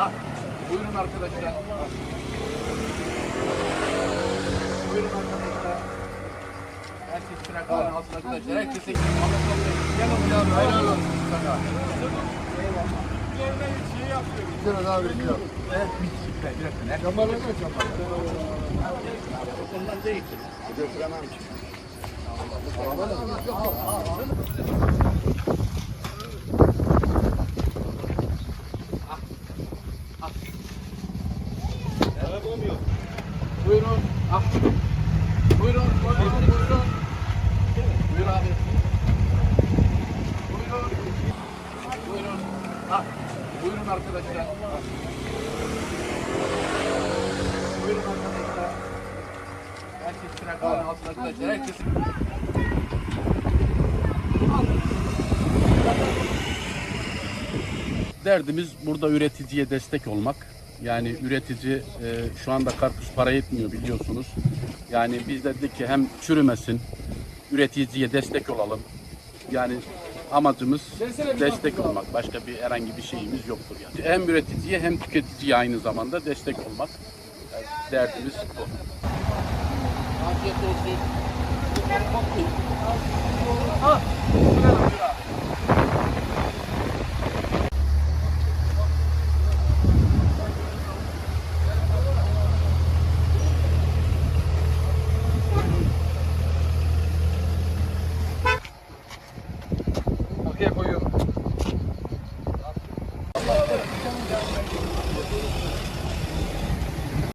Ha, buyurun arkadaşlar. Buyurun arkadaşlar. Herkes plakaların altına arkadaşlar. Herkese gel oğlum ya. Hayırlı olsun sana. Tane daha veriyorum. Evet, dakika, bir dakika. Kamerayı mı açalım? Ondan değil. Gösteremem ki. Derdimiz burada üreticiye destek olmak. Yani üretici e, şu anda karpuz para etmiyor biliyorsunuz. Yani biz de dedik ki hem çürümesin, üreticiye destek olalım. Yani amacımız destek olmak. Başka bir herhangi bir şeyimiz yoktur yani. Hem üreticiye hem tüketiciye aynı zamanda destek olmak. Yani derdimiz bu. Afiyet olsun. Ah, arkaya koyuyorum.